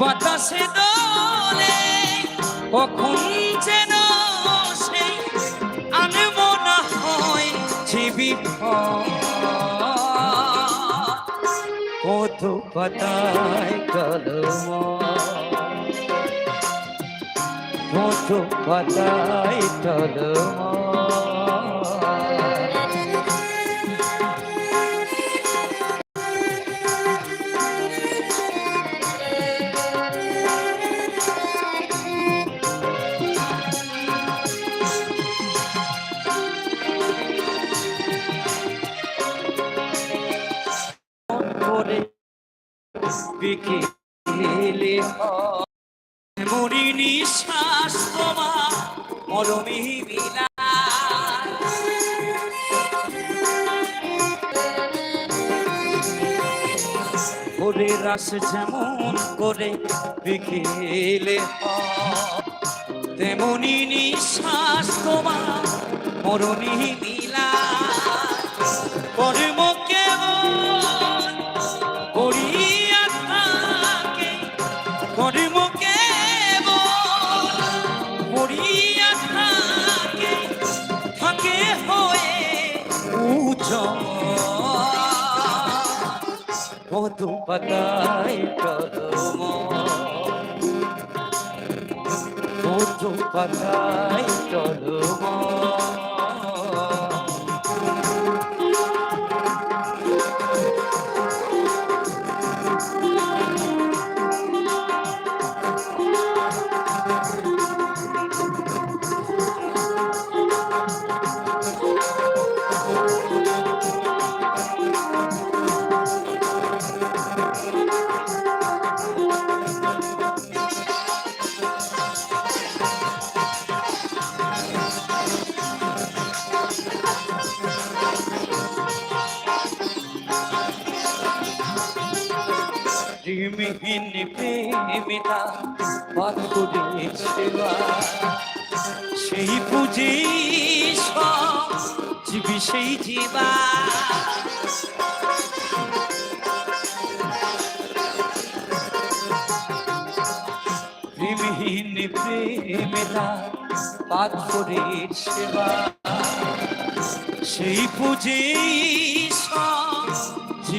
বাতাসে দোলে কখন যেন সেই আনমনা হয় জীবি কত পাতায় কলম কত পাতায় কলম বিকেলে মরি নিঃশ্বাস তোমার মরমে রাস যেমন করে বিকেলে তেমনি নিঃশ্বাস তোমার মরণী মিলা কর্ম কত পাতায় কলম কত পাতায় কলম প্রেমহীন প্রেমিতা পাথরের সেবা। সেই পুজে জীবী সেই জীবা। প্রেমহীন প্রেমিতা পাথরের সেবা। সেই পুজে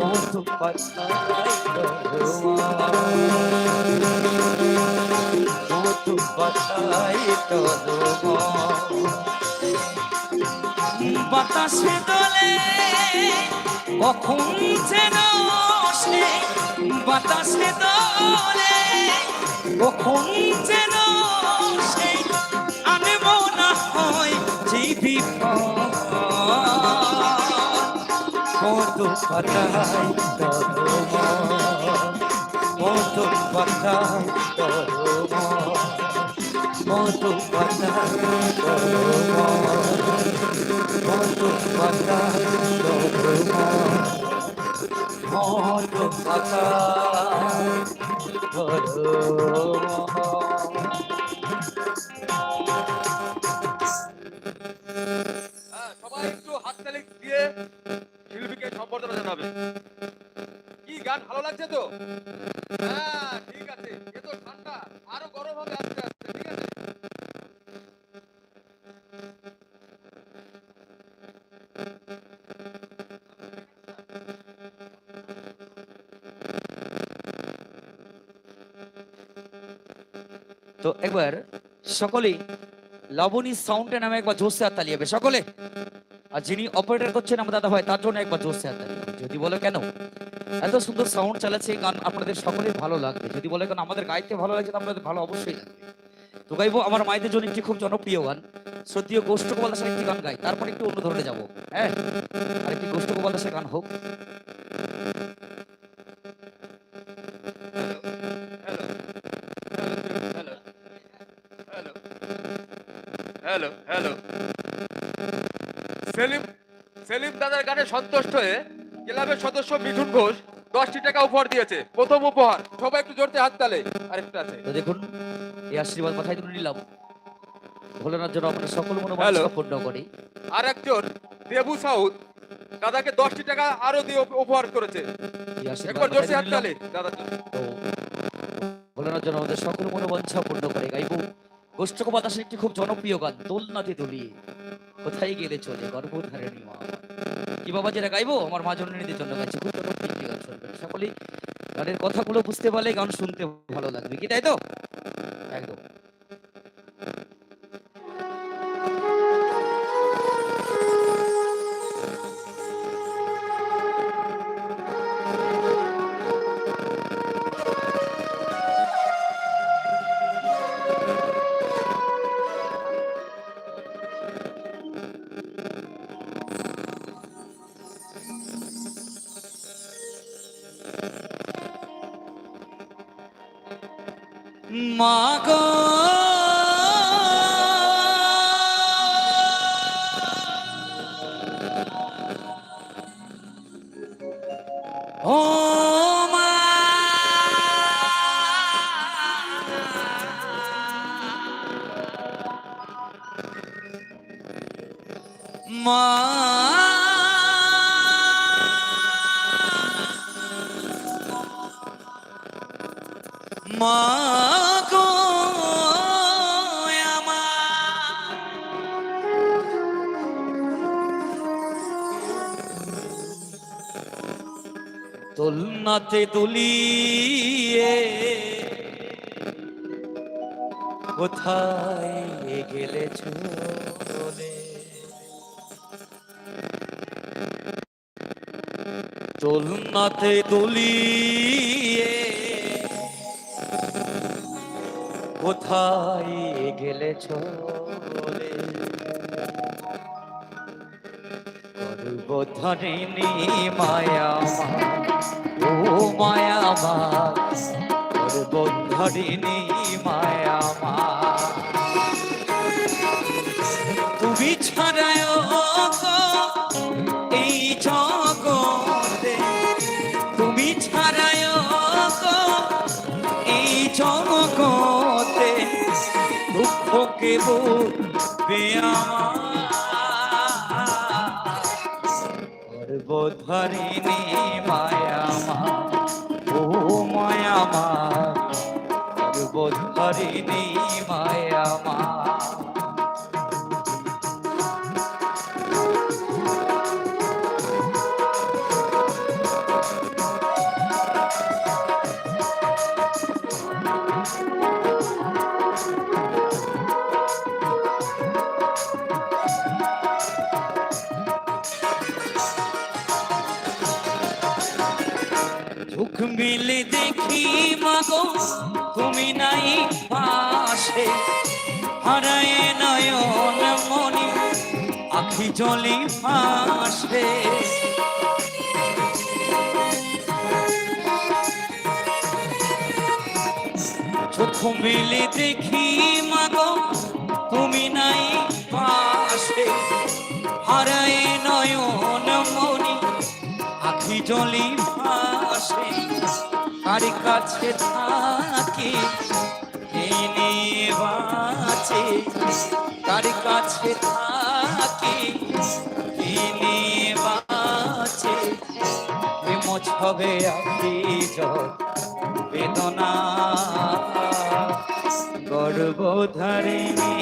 কত পাতায় তোমার বাতাসে দোলে কখন যেন বাতাসে দোলে কখন যেন সে আনব না হয় জীবি কত পাতায় কত পাতায় কত পাতায় কত পাতা কত পাতা হ্যাঁ, জানাবে কি গান ভালো লাগছে তো? হ্যাঁ ঠিক আছে। এ তো ঠান্ডা। আরও গরম হবে আস্তে আস্তে ঠিক আছে? তো একবার সকলেই লবণী সাউন্ডে নামে একবার জোরসে হাত তালিয়ে সকলে? আর যিনি অপারেটর করছেন আমার দাদা ভাই, তার জন্য একবার জোরসে দেন যদি বলে কেন? এত সুন্দর সাউন্ড চালাচ্ছে গান আপনাদের সকলেই ভালো লাগবে। যদি বলে কেন আমাদের গাইতে ভালো লাগছে আপনাদের ভালো অবশ্যই লাগবে। তো গাইবো, আমার মায়েদের জন্য একটি খুব জনপ্রিয় গান। সত্যিও গোষ্ঠ গোপাল দাসের একটি গান গাই। তারপর একটু অন্য ধরনের যাব। হ্যাঁ আর একটি গোষ্ঠ গোপাল দাসের গান হোক হ্যালো সেলিম দাদার গানে সন্তুষ্ট হয়ে ক্লাবের সদস্য মিঠুন ঘোষ দশটি টাকা উপহার দিয়েছে। প্রথম উপহার। সবাই একটু জোরতে হাত তালে। আরেকটা আছে। তো দেখুন এই আশীর্বাদ মাথায় তুলে নিলাম। জন্য আপনার সকল Hello. মনোবাঞ্ছা পূর্ণ করি আর একজন দেবু সাউথ দাদাকে দশটি টাকা আরও দিয়ে উপহার করেছে। একবার জোরতে হাত তুলে। তালে দাদার জন্য আমাদের সকল মনোবাঞ্ছা পূর্ণ করে গাইব গোষ্ঠক বাতাসের একটি খুব জনপ্রিয় গান দোলনাতে দুলিয়ে। কোথায় গেলে চলে গর্ভধারিণী মা। কি বাবা যেটা গাইবো? আমার মা জননীদের জন্য গাইছে। খুব সকলেই গানের কথাগুলো বুঝতে পারলে, গান শুনতে ভালো লাগবে। কি তাই তো? দোলনাতে দুলিয়ে কোথায় গেলে চলে? দোলনাতে দুলিয়ে কোথায় গেলে চলে? গর্বধারিণী মায়া ও মায়া মা গর্বধারিণী মায়া মা। তুমি ছাড়ায় এই জগতে। তুমি ছাড়ায় এই জগতে। দুঃখকে বুঝবে সর্বধারিণী মায়া মা। ও মায়া মা সর্বধারিণী চোখ মিলে দেখি মাগো তুমি নাই পাশে। হারায় নয়ন মনি, আখি জলি পাশে চোখ মিলে দেখি মাগো তুমি নাই পাশে। হারায় নয়ন মনি জলি ভাসে, তার কাছে থাকি নিয়ে বাঁচে, তার কাছে থাকি নিয়ে বাঁচে। প্রেম ছবে আপনি বেদনা গর্বধারিণী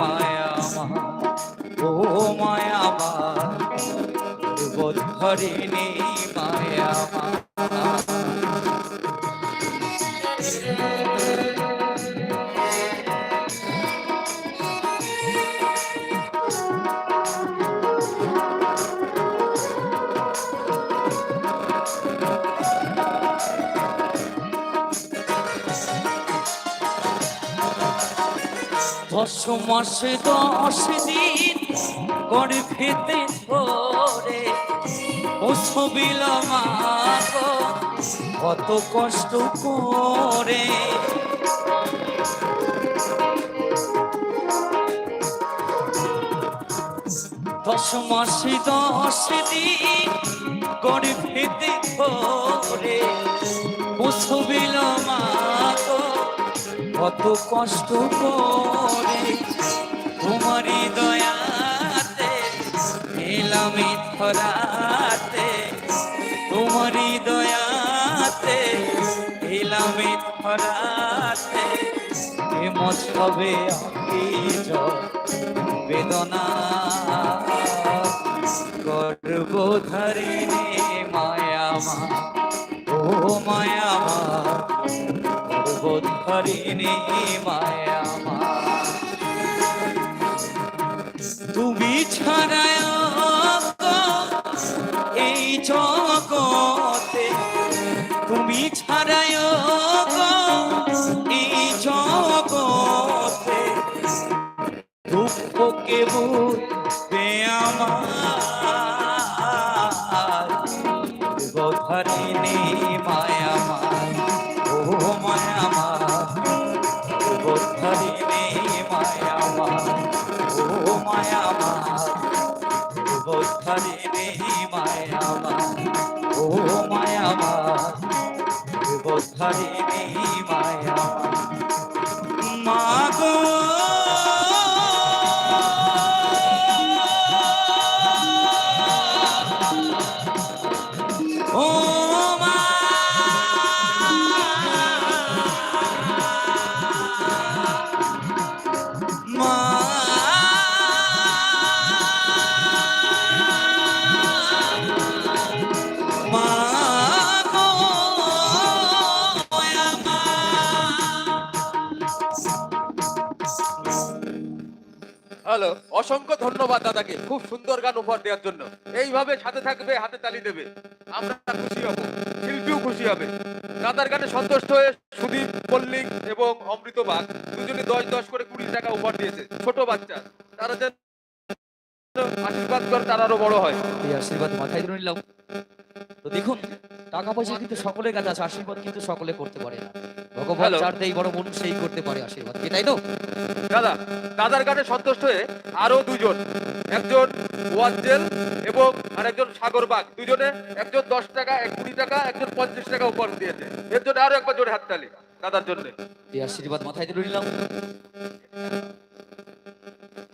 মায়া মা, ও মায়া মা। গর্বধারিণী মায়া মা দশ মাসে দশ দিন করে ফেতে ধরে ও ছবিল কত কষ্ট করে। দশ মাসে দশ দিন গর্ভেতে ধরে বসবিল মা কত কষ্ট করে। তোমারই দয়াতে এলাম এই ধরাতে তোমারই দয়াতে এই ধরাতে হেমত হবে বেদনা। গর্ভধারিণী মায়ামা ও মায়ামা গর্ভধারিণী মায়ামা তুমি ছাড়ায় এই জগতে। তুমি ছাড়ায় এই জগতে। দুঃখ কে গধারিণী মায়ামার ও মায়ামার গধারিণী মায়ামার মাগো ও অসংখ্য ধন্যবাদ দাদাকে খুব সুন্দর গান উপহার দেওয়ার জন্য। এইভাবে সাথে থাকবে, হাতে তালি দেবে। আমরা খুশি হব, শিল্পীও খুশি হবে। দাদার গানে সন্তুষ্ট হয়ে সুদীপ মল্লিক এবং অমৃত বাগ দুজনে দশ দশ করে কুড়ি টাকা উপহার দিয়েছে, ছোট বাচ্চা। তারা যেন আশীর্বাদ করে, তারা আরও বড় হয়। এই আশীর্বাদ মাথায় ধরে নিলাম। তো দেখুন টাকা পয়সা কিন্তু সকলের কাছে আছে আশীর্বাদ কিন্তু সকলে করতে পারে না। ভগবান. যার দেই বড় মানুষ সেই করতে পারে আশীর্বাদ। কি তাই তো? দাদা দাদার গানে সন্তুষ্ট হয়ে আরও দুজন একজন ওয়াজ্জেল এবং আরেকজন সাগর বাগ দুজনে একজন দশ টাকা এক কুড়ি টাকা একজন পঞ্চাশ টাকা উপহার দিয়েছে। এর জন্য আরও একবার জোরে হাততালি দাদার জন্য। এই আশীর্বাদ মাথায় ধরে নিলাম।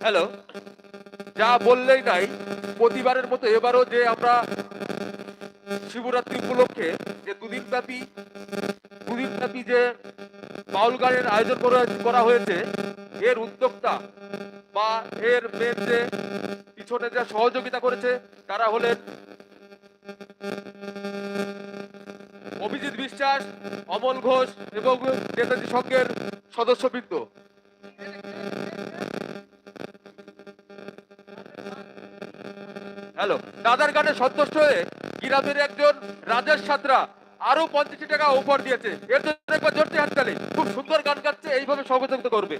হ্যালো যা বললেই নাই প্রতিবারের মতো এবারও যে আমরা শিবরাত্রি উপলক্ষে যে দুদিন ব্যাপী দুদিন ব্যাপী যে বাউল গানের আয়োজন করা- হয়েছে এর উদ্যোক্তা বা এর মেন যে পিছনে যা সহযোগিতা করেছে, তারা হলেন অভিজিৎ বিশ্বাস, অমল ঘোষ এবং নেতাজি সংঘের সদস্যবৃন্দ। হ্যালো দাদার গানে সন্তুষ্ট হয়ে গ্রামের একজন রাজেশ সাঁতরা আরও পঞ্চাশ টাকা উপহার দিয়েছে। এর জন্য একবার জোরতে হাততালি খুব সুন্দর গান গাচ্ছে, এইভাবে সহযোগিতা করবে।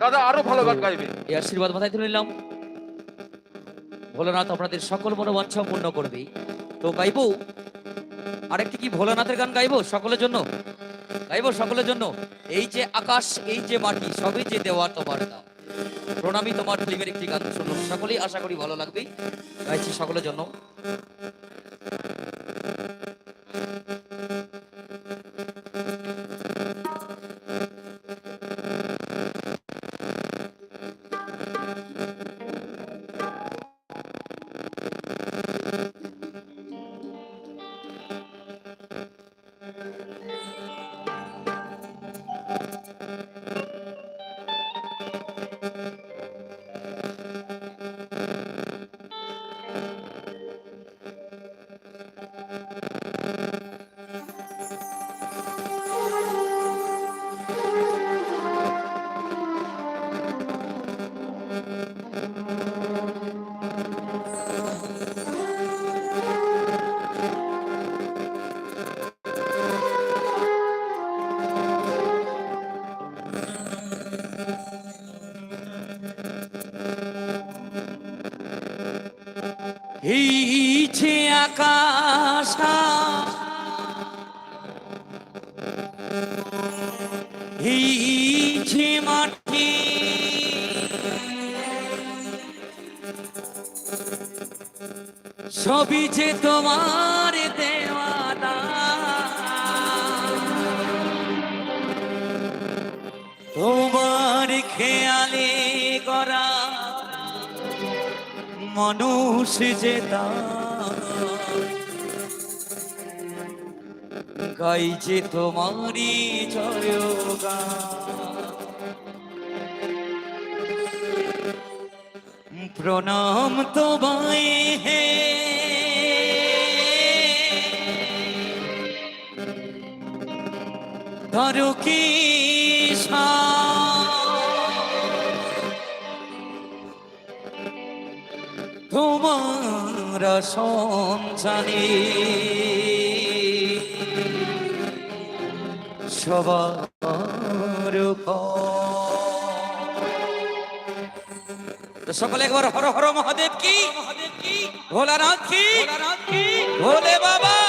দাদা, আরও ভালো গান গাইবে। এই আশীর্বাদ মাথায় ধরে নিলাম। ভোলানাথ আপনাদের সকল মনোবাঞ্ছা পূর্ণ করবে। তো গাইবো, আরেকটি কি ভোলানাথের গান গাইবো সকলের জন্য? গাইবো সকলের জন্য। এই যে আকাশ, এই যে মাটি, সবই যে দেওয়া তোমার দাও প্রণামী তোমার ফিল্মের একটি গান। শুনলাম সকলেই আশা করি ভালো লাগবে। গাইছি সকলের জন্য। সবই যে তোমার দেওয়ানা। তোমার খেয়ালে করা মানুষ যে গাই যে তোমারই জয়গান। প্রণাম তোমায় হে সঞ্চানী সবার সকলে একবার হর হর মহাদেব কি? ভোলানাথ কি? ভোলে বাবা।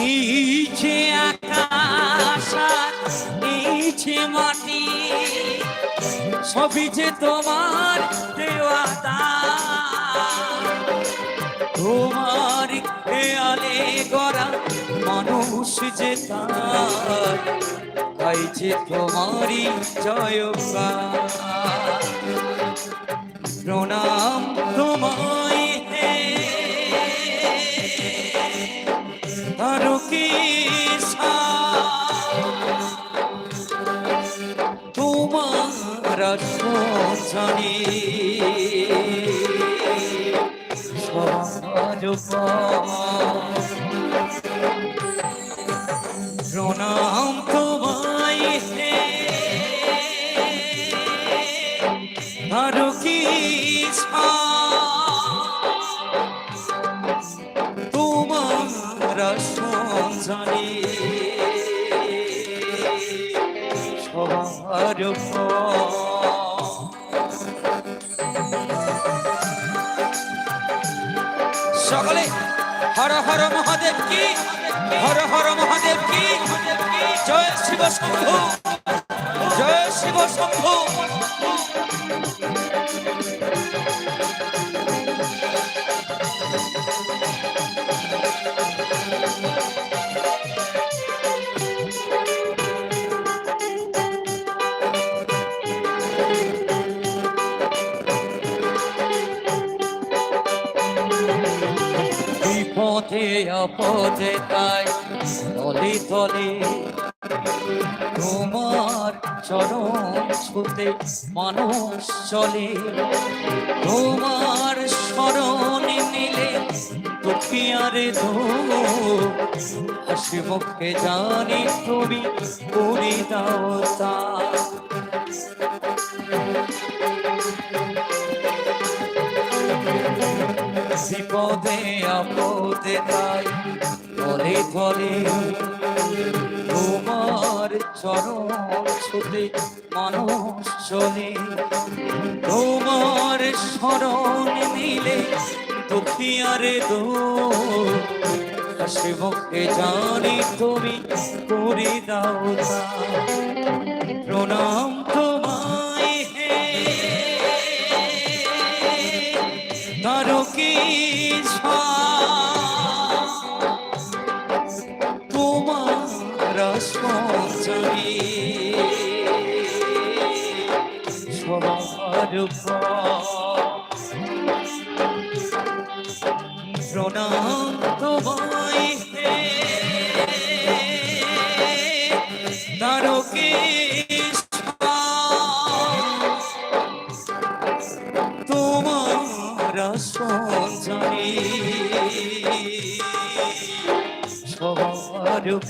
নিচে আকাশ মাটি, সবই যে তোমার দেওয়াদা তোমার খেয়ালে গড়া মানুষ যে তাই যে তোমারই প্রণাম তোমায় তারকে তোমার জানি। সবার প্রণাম তোমায় সঞ্জানি সবার সকলে, হর হর মহাদেব কি? হর হর মহাদেব কি? জয় শিব শম্ভু। জয় শিব শম্ভু। বিপদে আপদে তাই তলে তলে তোমার চরণ ছুতে মানুষ চলে। তোমার স্মরণ নিলে দুঃখিয়ারে হাসি মুখে জানি তুমি করে দাও তা। বিপদে, আপদে তাই তলে তলে তোমার চরণ ছুতে মানুষ চলে তোমার স্মরণ নিলে দুঃখিয়ারে দো হাসি মুখে জানি তুমি করে দাও। প্রণাম সবার প্রণাম তোমায় হে নরকে তোমার সঞ্জনী স্বরূপ